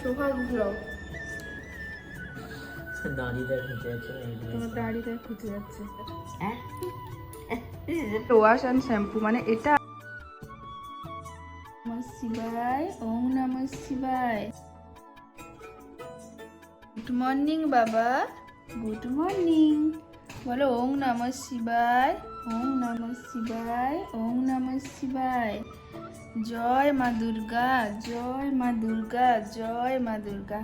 সোহাগ blog খুঁজে আছে তোমার দাড়িটা খুঁজে যাচ্ছে? ওয়াশ অ্যান্ড শ্যাম্পু মানে এটা শিবায় ওম নমঃ শিবায়। গুড মর্নিং বাবা। গুড মর্নিং বলো ওম নমঃ শিবায় ওম নমঃ শিবায় ওম নমঃ শিবায়। জয় মা দুর্গা, জয় মা দুর্গা, জয় মা দুর্গা।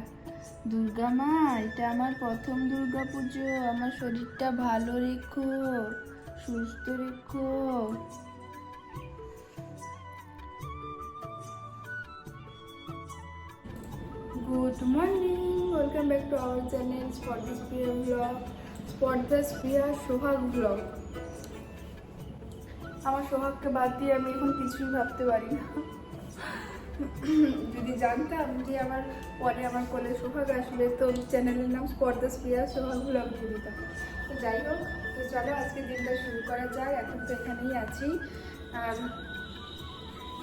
দুর্গা মা, এটা আমার প্রথম দুর্গা পুজো। আমার শরীরটা ভালো রেখো, সুস্থ রেখো। Good morning welcome back to our channel স্পর্ধা স্প্রিয়া ব্লগ স্পর্ধা স্প্রিয়া সোহাগ ব্লগ আমার সোহাগকে বাদ দিয়ে আমি এখন কিছুই ভাবতে পারি না। যদি জানতাম যে আমার পরে আমার কোলে সোহাগ আসবে, তো চ্যানেলের নাম স্পর্দাস স্প্রিয়া সোহাগ ব্লগ দিয়ে দিতাম তো যাই হোক, তো চলো আজকে দিনটা শুরু করা যায়। এখন তো এখানেই আছি।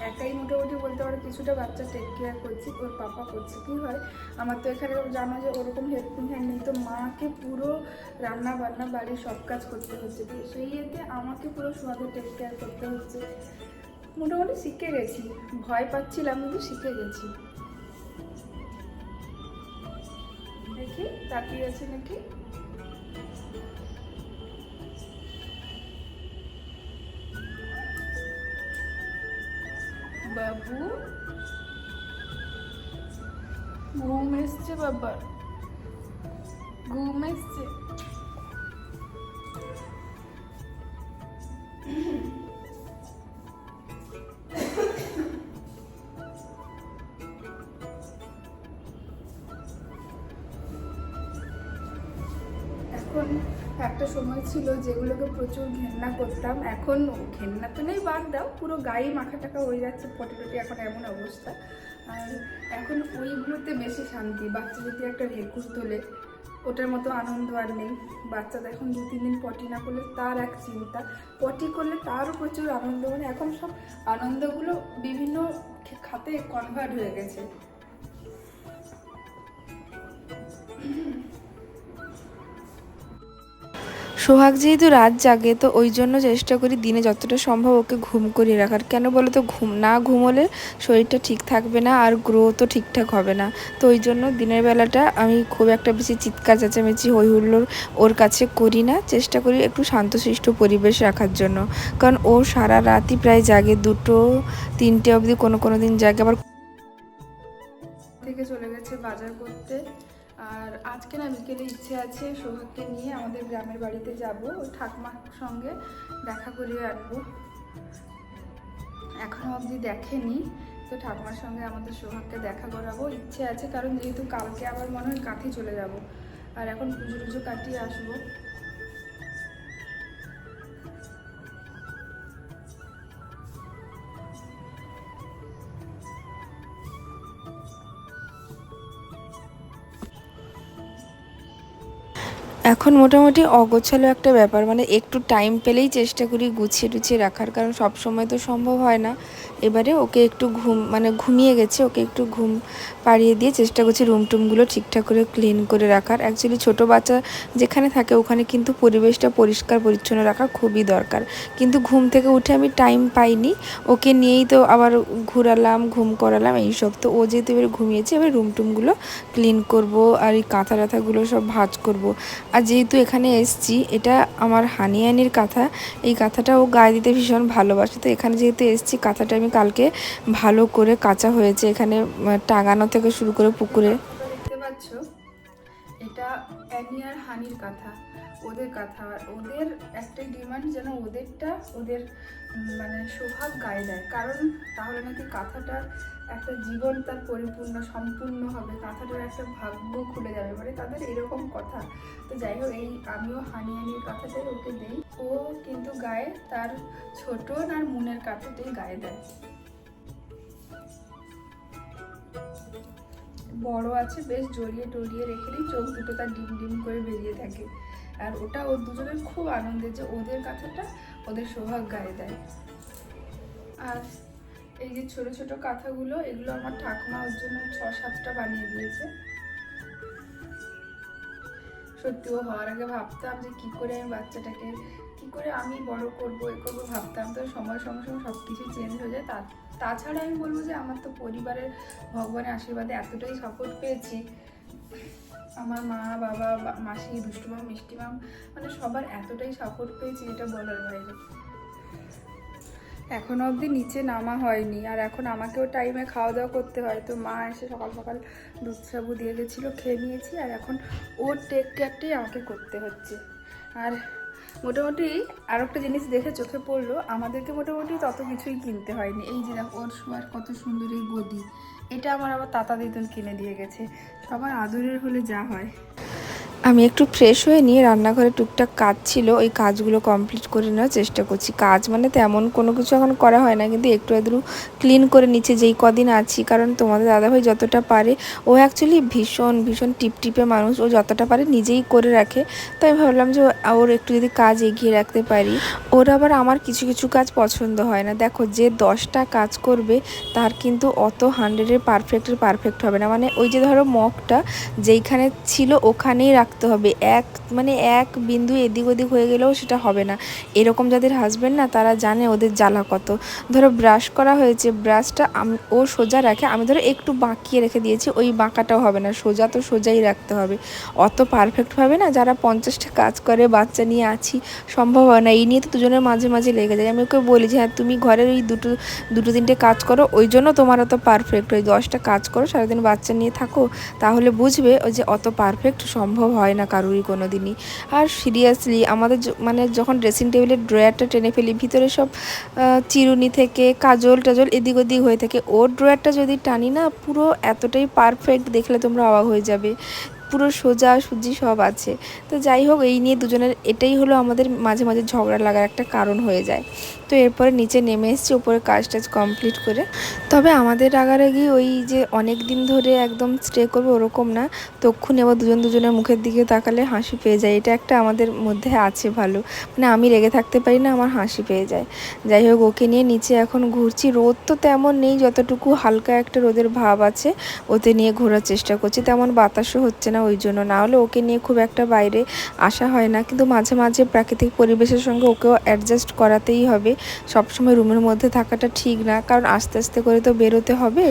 একাই মোটামুটি বলতে পারো কিছুটা বাচ্চা টেক কেয়ার করছি, ওর পাপা করছে, কী হয়? আমার তো এখানে জানো যে ওরকম হেল্পিং হ্যান্ড নেই, তো মাকে পুরো রান্না বান্না, বাড়ির সব কাজ করতে হচ্ছে। তো সেই এতে আমাকে পুরো সোহাগে টেক কেয়ার করতে হচ্ছে। মোটামুটি শিখে গেছি। ভয় পাচ্ছিলাম, কিন্তু শিখে গেছি। দেখি, তাকিয়ে আছে নাকি? বাবু ঘুম এসছে বাবার ঘুম এসছে একটা সময় ছিল যেগুলোকে প্রচুর ঘেন্না করতাম। এখন ঘেন্না তো নেই, বাদ দাও। পুরো গায়ে মাখা টাকা হয়ে যাচ্ছে, পটি টটি এখন এমন অবস্থা। আর এখন ওইগুলোতে বেশি শান্তি। বাচ্চা যদি একটা ঢেকুর তোলে, ওটার মতো আনন্দ আর নেই। বাচ্চা তো এখন দু, তিন দিন পটি না করলে তার এক চিন্তা। পটি করলে তারও প্রচুর আনন্দ। মানে এখন সব আনন্দগুলো বিভিন্ন খাতে কনভার্ট হয়ে গেছে। সোহাগ যেহেতু রাত জাগে, তো ওই জন্য চেষ্টা করি দিনে যতটা সম্ভব ওকে ঘুম করিয়ে রাখার। কেন বলো তো, ঘুম, না ঘুমোলে শরীরটা ঠিক থাকবে না আর গ্রোথও ঠিকঠাক হবে না। তো ওই জন্য দিনের বেলাটা আমি খুব একটা বেশি চিৎকার, চেঁচামেচি হই হুল্লোড় ওর কাছে করি না। চেষ্টা করি একটু শান্তশিষ্ট পরিবেশ রাখার জন্য। কারণ ও সারা রাতই প্রায় জাগে, দুটো, তিনটে অবধি কোনো কোনো দিন জাগে। আবার থেকে চলে গেছে বাজার করতে। আর আজকে না বিকেলে ইচ্ছে আছে সোহাগকে নিয়ে আমাদের গ্রামের বাড়িতে যাব ওই ঠাকুমার সঙ্গে দেখা করিয়ে আসব এখনও অবধি দেখেনি, তো ঠাকুমার সঙ্গে আমাদের সোহাগকে দেখা করাবো। ইচ্ছে আছে, কারণ যেহেতু কালকে আবার মনে হয় কাঁথি চলে যাব। আর এখন পুজো টুজো কাটিয়ে আসব। এখন মোটামুটি অগোছালো একটা ব্যাপার। মানে একটু টাইম পেলেই চেষ্টা করি গুছিয়ে টুছিয়ে রাখার, কারণ সব সময় তো সম্ভব হয় না। এবারে ওকে একটু ঘুম মানে ঘুমিয়ে গেছে, ওকে একটু ঘুম পাড়িয়ে দিয়ে চেষ্টা করছি রুম টুমগুলো ঠিকঠাক করে ক্লিন করে রাখার। অ্যাকচুয়ালি ছোটো বাচ্চা যেখানে থাকে ওখানে কিন্তু পরিবেশটা পরিষ্কার, পরিচ্ছন্ন রাখা খুবই দরকার। কিন্তু ঘুম থেকে উঠে আমি টাইম পাইনি, ওকে নিয়েই তো আবার ঘুরালাম, ঘুম করালাম, এইসব। তো ও যেহেতু এবার ঘুমিয়েছে, এবার রুম টুমগুলো ক্লিন করব আর এই কাঁথা টাথাগুলো সব ভাঁজ করব। আর যেহেতু এখানে এসছি, এটা আমার হানিয়ানির কাঁথা, এই কাঁথাটা ও গায়ে দিতে ভীষণ ভালোবাসে। তো এখানে যেহেতু এসছি, কাঁথাটা আমি কালকে ভালো করে কাঁচা হয়েছে। এখানে টাঙানো থেকে শুরু করে পুকুরে। দেখতে পাচ্ছ? এটা অ্যানি হানির কথা, ওদের কথা। ওদের একটাই ডিমান্ড যেন ওদেরটা ওদের মানে সোহাগ গায়ে দেয়। কারণ তাহলে নাকি কাঁথাটার একটা জীবন তার পরিপূর্ণ, সম্পূর্ণ হবে। কাঁথাটার একটা ভাগ্য খুলে যাবে। মানে তাদের এরকম কথা। তো যাই হোক, এই আমিও হানি হানির কথাটাই ওকে দেই। ও কিন্তু গায়ে তার ছোট আর মুনের কাঁথাটাই গায়ে দেয়। বড় আছে, বেশ জড়িয়ে টড়িয়ে রেখে দিই। চোখ দুটো তার ডিম ডিম করে বেরিয়ে থাকে। আর ওটা ওর দুজনের খুব আনন্দের যে ওদের কাছেটা ওদের সোহাগ গায়ে দেয়। আর এই যে ছোট ছোট কাঁথাগুলো, এগুলো আমার ঠাকুমা ওর জন্য ছ সাতটা বানিয়ে দিয়েছে। সত্যি ও হওয়ার আগে ভাবতাম যে কি করে আমি বাচ্চাটাকে, কি করে আমি বড় করব, এ করব ভাবতাম, তো সময় সঙ্গে সঙ্গে সব কিছু চেঞ্জ হয়ে যায়। তা, তাছাড়া আমি বলব যে আমার তো পরিবারের ভগবানের আশীর্বাদে এতটাই সাপোর্ট পেয়েছি। আমার মা, বাবা মাসি, দুষ্টু মিষ্টিমাম মানে সবার এতটাই সাপোর্ট পেয়েছি, এটা বলার বাইরে। এখনও অবধি নিচে নামা হয়নি। আর এখন আমাকেও টাইমে খাওয়া দাওয়া করতে হয়। তো মা এসে সকাল সকাল দুধ সাবু দিয়ে গেছিল, খেয়ে নিয়েছি। আর এখন ওর টেক কেয়ারটাই আমাকে করতে হচ্ছে। আর মোটামুটি আর একটা জিনিস দেখে চোখে পড়ল, আমাদেরকে মোটামুটি তত কিছুই কিনতে হয়নি। এই যে ওর শোয়ার কত সুন্দর এই গদি এটা আমার আবার তাতা দিদুন কিনে দিয়ে গেছে। সবার আদরের হলে যা হয়। আমি একটু ফ্রেশ হয়ে নিয়ে রান্নাঘরে টুকটাক কাজ ছিল, ওই কাজগুলো কমপ্লিট করে নেওয়ার চেষ্টা করছি। কাজ মানে তেমন কোনো কিছু এখন করা হয় না, কিন্তু একটু আধটু ক্লিন করে নিচ্ছে যেই কদিন আছি। কারণ তোমাদের দাদাভাই যতটা পারে, ও অ্যাকচুয়ালি ভীষণ ভীষণ টিপটিপে মানুষ, ও যতটা পারে নিজেই করে রাখে। তাই ভাবলাম যে ওর একটু যদি কাজ এগিয়ে রাখতে পারি, ওর আবার আমার কিছু কিছু কাজ পছন্দ হয় না। দেখো, যে দশটা কাজ করবে, তার কিন্তু অত হান্ড্রেডের পারফেক্টের পারফেক্ট হবে না। মানে ওই যে ধরো মগটা যেইখানে ছিল ওখানেই রাখতে হবে। এক মানে এক বিন্দু এদিক ওদিক হয়ে গেলেও সেটা হবে না। এরকম যাদের হাজবেন্ড না, তারা জানে ওদের জ্বালা কত। ধরো ব্রাশ করা হয়েছে ব্রাশটা ও সোজা রাখে। আমি ধরো একটু বাঁকিয়ে রেখে দিয়েছি, ওই বাঁকাটাও হবে না। সোজা তো সোজাই রাখতে হবে। অত পারফেক্টভাবে না, যারা পঞ্চাশটা কাজ করে, বাচ্চা নিয়ে আছি, সম্ভব হয় না। এই নিয়ে তো দুজনের মাঝে মাঝে লেগে যায়। আমি ওকে বলি যে হ্যাঁ তুমি ঘরের ওই দুটো দুটো তিনটে কাজ করো। ওই জন্য তোমার অত পারফেক্ট ওই দশটা কাজ করো, সারাদিন বাচ্চা নিয়ে থাকো। তাহলে বুঝবে ওই যে অত পারফেক্ট সম্ভব হয় না কারুরই কোনো দিনই আর সিরিয়াসলি আমাদের মানে যখন ড্রেসিং টেবিলের ড্রয়ারটা টেনে ফেলি, ভিতরে সব চিরুনি থেকে, কাজল টাজল এদিক ওদিক হয়ে থাকে, ওর ড্রয়ারটা যদি টানি না, পুরো এতটাই পারফেক্ট দেখলে তোমরা অবাক হয়ে যাবে। পুরো সোজা সুজি সব আছে। তো যাই হোক, এই নিয়ে দুজনের এটাই হলো আমাদের মাঝে মাঝে ঝগড়া লাগার একটা কারণ হয়ে যায়। তো এরপরে নিচে নেমে এসেছি ওপরে কাজ টাজ কমপ্লিট করে। তবে আমাদের রাগারাগি ওই যে অনেক দিন ধরে একদম স্টে করবে ওরকম না। তক্ষুনি আবার দুজন দুজনের মুখের দিকে তাকালে হাসি পেয়ে যায়। এটা একটা আমাদের মধ্যে আছে ভালো। মানে আমি রেগে থাকতে পারি না, আমার হাসি পেয়ে যায়। যাই হোক, ওকে নিয়ে নিচে এখন ঘুরছি। রোদ তো তেমন নেই, যতটুকু হালকা একটা রোদের ভাব আছে, ওতে নিয়ে ঘোরার চেষ্টা করছি। তেমন বাতাসও হচ্ছে না ওই জন্য। না হলে ওকে নিয়ে খুব একটা বাইরে আসা হয় না। কিন্তু মাঝে মাঝে প্রাকৃতিক পরিবেশের সঙ্গে ওকেও অ্যাডজাস্ট করাতেই হবে। সবসময় রুমের মধ্যে থাকাটা ঠিক না। কারণ আস্তে আস্তে করে তো বেরোতে হবে।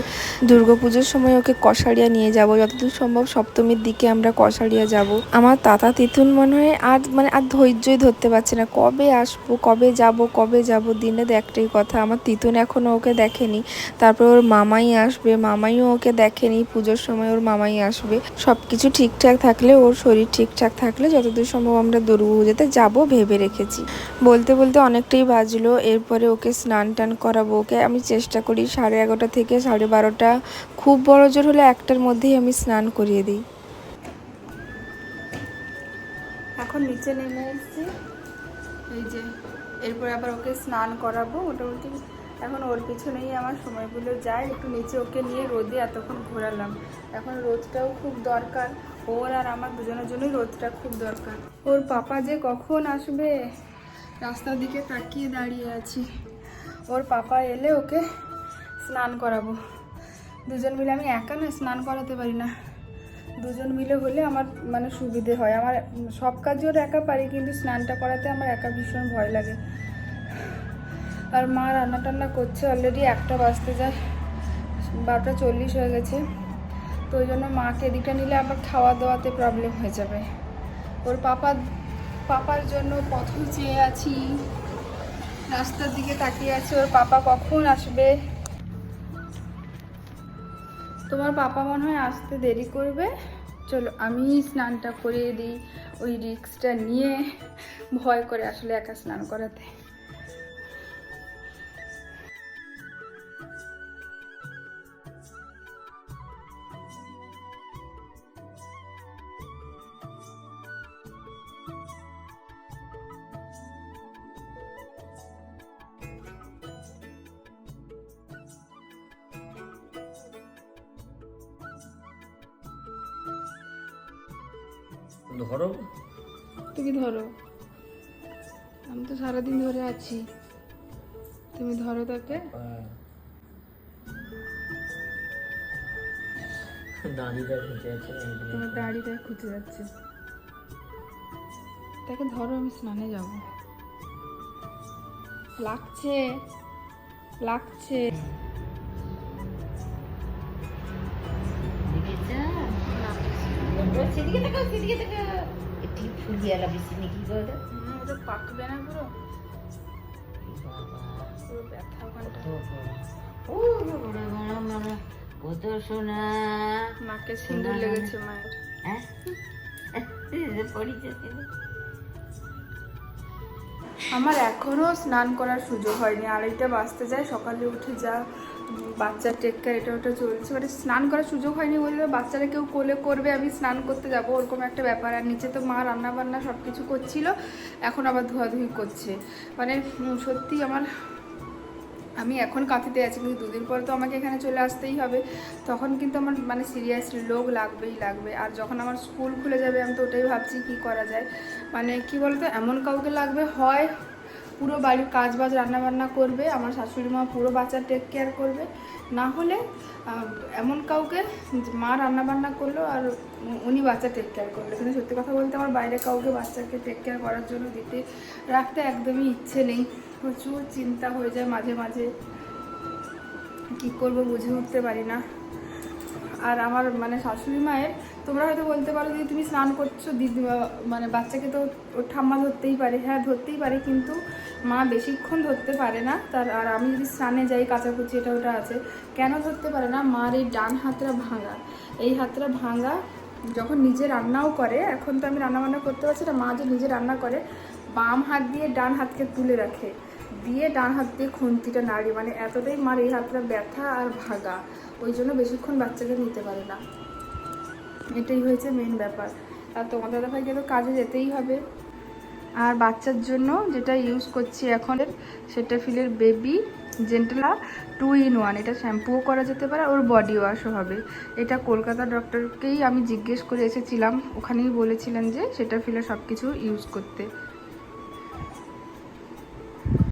দুর্গাপুজোর সময় ওকে কষারিয়া নিয়ে যাব। যতদূর সম্ভব সপ্তমীর দিকে আমরা কষারিয়া যাব। আমার তাতা তিতুন মনে হয় আর মানে আর ধৈর্যই ধরতে পারছে না। কবে আসব, কবে যাব কবে যাব, দিনে একটাই কথা। আমার তিতুন এখনও ওকে দেখেনি। তারপর ওর মামাই আসবে। মামাইও ওকে দেখেনি। পুজোর সময় ওর মামাই আসবে। সব কিছু ঠিকঠাক থাকলে, ওর শরীর ঠিকঠাক থাকলে যতদূর সম্ভব আমরা দুর্গাপুজোতে যাব ভেবে রেখেছি। বলতে বলতে অনেকটাই বাজলো, এরপরে ওকে স্নান টান করাবো, ওকে আমি চেষ্টা করি সাড়ে এগারোটা থেকে সাড়ে বারোটা, খুব বড় জোর হলে একটার মধ্যেই আমি স্নান করিয়ে দিই। এখন নিচে নেমে এসেছি। এই যে, এরপরে আবার ওকে স্নান করাবো, মোটামুটি এখন ওর পিছনেই আমার সময়গুলো যায়। একটু নিচে ওকে নিয়ে রোদে এতক্ষণ ঘোরালাম। এখন রোদটাও খুব দরকার। ওর আর আমার দুজনের জন্যই রোদটা খুব দরকার। ওর পাপা যে কখন আসবে, রাস্তার দিকে তাকিয়ে দাঁড়িয়ে আছি। ওর পাপা এলে ওকে স্নান করাবো। দুজন মিলে আমি একা না, স্নান করাতে পারি না। দুজন মিলে হলে আমার মানে সুবিধে হয়। আমার সব কাজই ওর একা পারি, কিন্তু স্নানটা করাতে আমার একা ভীষণ ভয় লাগে। আর মা রান্না টান্না করছে অলরেডি একটা বাজতে যায়। বারোটা চল্লিশ হয়ে গেছে। তো ওই জন্য মাকে এদিকটা নিলে আবার খাওয়া দাওয়াতে প্রবলেম হয়ে যাবে। ওর পাপা, পাপার জন্য পথল চেয়ে আছি। রাস্তার দিকে তাকিয়ে আছি, ওর পাপা কখন আসবে? তোমার পাপা মনে হয় আসতে দেরি করবে? চলো, আমি স্নানটা করিয়ে দিই। ওই রিক্সটা নিয়ে ভয় করে আসলে একা স্নান করাতে। ধরো? তুমি ধরো। আমি তো সারাদিন ধরে আছি। তুমি ধরো তাকে। হ্যাঁ। দাড়িটা খুঁজে যাচ্ছে তোমার দাড়িটা খুঁজে যাচ্ছে। তাকে ধরো আমি স্নানে যাব। লাগছে। লাগছে। সেদিকে তাকাও সেদিকে তাকাও। একটি ফুলিয়ালা বেশি নাকি বলো ওটা পাকবে না পুরো। পুরো ব্যথা ওখানটা। ও বড় বড় বড় কত সোনা। নাকে সিঁদুর লেগেছে মায়ের। হ্যাঁ? পড়িছে আমার এখনও স্নান করার সুযোগ হয়নি। আড়াইটা বাঁচতে যায় সকালে উঠে যা। বাচ্চার টেক এটা ওটা চলছে। মানে স্নান করার সুযোগ হয়নি বললে বাচ্চারা কেউ কোলে করবে, আমি স্নান করতে যাব, ওরকম একটা ব্যাপার। আর নিচে তো মা রান্না বান্না সব কিছু করছিল, এখন আবার ধোয়াধুয়ি করছে। মানে সত্যি আমার, আমি এখন কাঁথিতে আছি, কিন্তু দুদিন পর তো আমাকে এখানে চলে আসতেই হবে। তখন কিন্তু আমার মানে সিরিয়াসলি লোক লাগবেই লাগবে। আর যখন আমার স্কুল খুলে যাবে, আমি তো ওটাই ভাবছি কি করা যায়। মানে কি বলতো, এমন কাউকে লাগবে, হয় পুরো বাড়ির কাজ বাজ রান্নাবান্না করবে, আমার শাশুড়ি মা পুরো বাচ্চা টেক কেয়ার করবে। না হলে এমন কাউকে মা রান্নাবান্না করল আর উনি বাচ্চা টেক কেয়ার করল। কিন্তু সত্যি কথা বলতে আমার বাইরে কাউকে বাচ্চাকে টেক কেয়ার করার জন্য দিতে, রাখতে একদমই ইচ্ছে নেই। প্রচুর চিন্তা হয়ে যায় মাঝে মাঝে। কি করব বুঝে উঠতে পারি না। আর আমার মানে শাশুড়ি মায়ের তোমরা হয়তো বলতে পারো যে তুমি স্নান করছ, দিদি মানে বাচ্চাকে তো ওর ঠাম্মা ধরতেই পারে হ্যাঁ ধরতেই পারে, কিন্তু মা বেশিক্ষণ ধরতে পারে না। তার, আর আমি যদি স্নানে যাই, কাচাকুচি এটা ওটা আছে, কেন ধরতে পারে না? মার এই ডান হাতটা ভাঙা। এই হাতটা ভাঙা যখন নিজে রান্নাও করে, এখন তো আমি রান্না বান্না করতে পারছি না, মা যে নিজে রান্না করে, বাম হাত দিয়ে ডান হাতকে তুলে রাখে। দিয়ে ডান হাত দিয়ে খুন্তিটা নাড়ি মানে এতটাই মার এই হাতটা ব্যথা আর ভাগা। ওই জন্য বেশিক্ষণ বাচ্চাকে নিতে পারে না। এটাই হয়েছে মেন ব্যাপার। আর তোমার দাদা ভাইকে তো কাজে যেতেই হবে। আর বাচ্চার জন্য যেটা ইউজ করছি এখন সেটা ফিলের বেবি জেন্টলা টু ইন ওয়ান এটা শ্যাম্পুও করা যেতে পারে, ওর বডি ওয়াশও হবে। এটা কলকাতা ডক্টরকেই আমি জিজ্ঞেস করে এসেছিলাম, ওখানেই বলেছিলেন যে সেটা ফিলে সব কিছু ইউজ করতে।